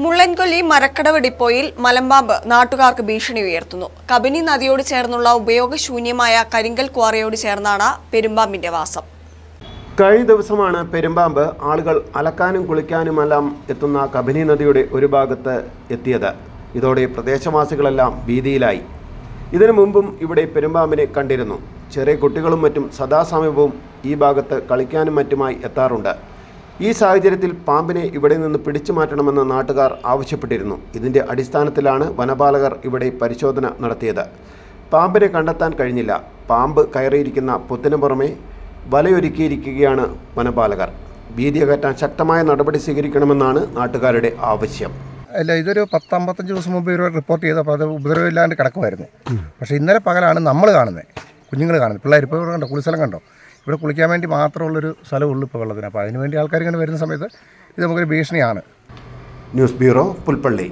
മുള്ളൻകൊല്ലി മരക്കടവ് ഡിപ്പോയിൽ മലമ്പാമ്പ് നാട്ടുകാർക്ക് ഭീഷണി ഉയർത്തുന്നു. കബനി നദിയോട് ചേർന്നുള്ള ഉപയോഗശൂന്യമായ കരിങ്കൽ ക്വാറിയോട് ചേർന്നാണ് പെരുമ്പാമ്പിന്റെ വാസം. കഴിഞ്ഞ ദിവസമാണ് പെരുമ്പാമ്പ് ആളുകൾ അലക്കാനും കുളിക്കാനുമെല്ലാം എത്തുന്ന കബനി നദിയുടെ ഒരു ഭാഗത്ത് എത്തിയത്. ഇതോടെ പ്രദേശവാസികളെല്ലാം ഭീതിയിലായി. ഇതിനു മുമ്പും ഇവിടെ പെരുമ്പാമ്പിനെ കണ്ടിരുന്നു. ചെറിയ കുട്ടികളും മറ്റും സദാസമയവും ഈ ഭാഗത്ത് കളിക്കാനും മറ്റുമായി എത്താറുണ്ട്. ഈ സാഹചര്യത്തിൽ പാമ്പിനെ ഇവിടെ നിന്ന് പിടിച്ചു മാറ്റണമെന്ന് നാട്ടുകാർ ആവശ്യപ്പെട്ടിരുന്നു. ഇതിന്റെ അടിസ്ഥാനത്തിലാണ് വനപാലകർ ഇവിടെ പരിശോധന നടത്തിയത്. പാമ്പിനെ കണ്ടെത്താൻ കഴിഞ്ഞില്ല. പാമ്പ് കയറിയിരിക്കുന്ന പൊത്തിനു പുറമെ വലയൊരുക്കിയിരിക്കുകയാണ് വനപാലകർ. ഭീതി അകറ്റാൻ ശക്തമായ നടപടി സ്വീകരിക്കണമെന്നാണ് നാട്ടുകാരുടെ ആവശ്യം. അല്ല ഇതൊരു പത്തമ്പത്തഞ്ച് ദിവസം മുമ്പ് ഇവർ റിപ്പോർട്ട് ചെയ്തപ്പോൾ അത് ഉപദ്രവമില്ലാണ്ട് കിടക്കുമായിരുന്നു. പക്ഷേ ഇന്നലെ പകലാണ് നമ്മൾ കാണുന്നത് കുഞ്ഞുങ്ങൾ കാണുന്നത് പിള്ളേർ ഇപ്പോൾ കണ്ടോ? കുളിസ്ഥലം കണ്ടോ? ഇവിടെ കുളിക്കാൻ വേണ്ടി മാത്രമുള്ളൊരു സ്ഥലമുള്ളൂ ഇപ്പോൾ വെള്ളത്തിന്. അപ്പോൾ അതിനുവേണ്ടി ആൾക്കാർ ഇങ്ങനെ വരുന്ന സമയത്ത് ഇത് നമുക്കൊരു ഭീഷണിയാണ്. News bureau Pulpally.